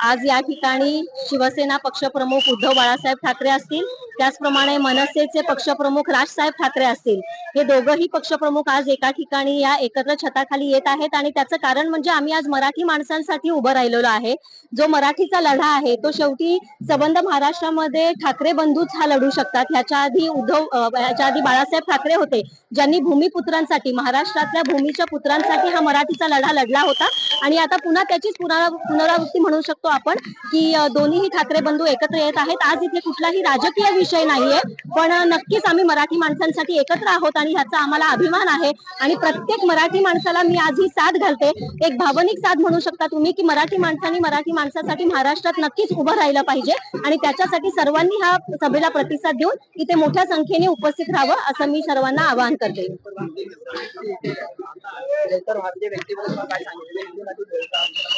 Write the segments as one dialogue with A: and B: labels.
A: आज या ठिकाणी शिवसेना पक्षप्रमुख उद्धव बाळासाहेब ठाकरे असतील. त्याचप्रमाणे मनसेचे पक्षप्रमुख राजसाहेब ठाकरे असतील. हे दोघंही पक्षप्रमुख आज एका ठिकाणी या एकत्र छताखाली येत आहेत आणि त्याचं कारण म्हणजे आम्ही आज मराठी माणसांसाठी उभं राहिलेलो आहे. जो मराठीचा लढा आहे तो शेवटी सबंध महाराष्ट्रामध्ये ठाकरे बंधूच हा लढू शकतात. ह्याच्या आधी उद्धव याच्या ह्याच्या आधी बाळासाहेब ठाकरे होते ज्यांनी भूमिपुत्रांसाठी महाराष्ट्रातल्या भूमीच्या पुत्रांसाठी हा मराठीचा लढा लढला होता. आणि आता पुन्हा त्याचीच पुनरा- पुनरावृत्ती म्हणू शकतो. आपण की दोन्हीही ठाकरे बंधू एकत्र येत आहेत. आज इथे कुठलाही राजकीय विषय नाहीये. पण नक्कीच आम्ही मराठी माणसांसाठी एकत्र आहोत आणि ह्याचा आम्हाला अभिमान आहे. आणि प्रत्येक मराठी माणसाला मी आज ही साथ घालते. एक भावनिक साथ म्हणू शकता तुम्ही की मराठी माणसांनी मराठी माणसासाठी महाराष्ट्रात नक्कीच उभं राहिलं पाहिजे. आणि त्याच्यासाठी सर्वांनी ह्या सभेला प्रतिसाद देऊन इथे मोठ्या संख्येने उपस्थित राहावं असं मी सर्वांना आवाहन करते.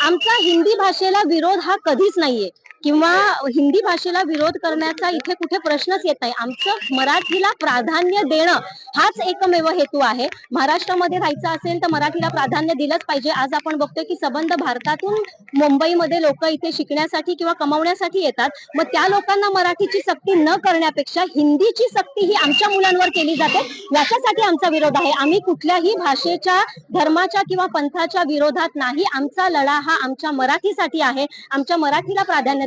A: आमचा हिंदी भाषेला विरोध हा कधीच नाहीये. किंवा हिंदी भाषेला विरोध करण्याचा इथे कुठे प्रश्नच येत नाही. आमचं मराठीला प्राधान्य देणं हाच एकमेव हेतू आहे. महाराष्ट्रामध्ये राहायचं असेल तर मराठीला प्राधान्य दिलंच पाहिजे. आज आपण बघतोय की सबंध भारतातून मुंबईमध्ये लोक इथे शिकण्यासाठी किंवा कमावण्यासाठी येतात. मग त्या लोकांना मराठीची सक्ती न करण्यापेक्षा हिंदीची सक्ती ही आमच्या मुलांवर केली जाते. याच्यासाठी आमचा विरोध आहे. आम्ही कुठल्याही भाषेच्या धर्माच्या किंवा पंथाच्या विरोधात नाही. आमचा लढा हा आमच्या मराठीसाठी आहे. आमच्या मराठीला प्राधान्य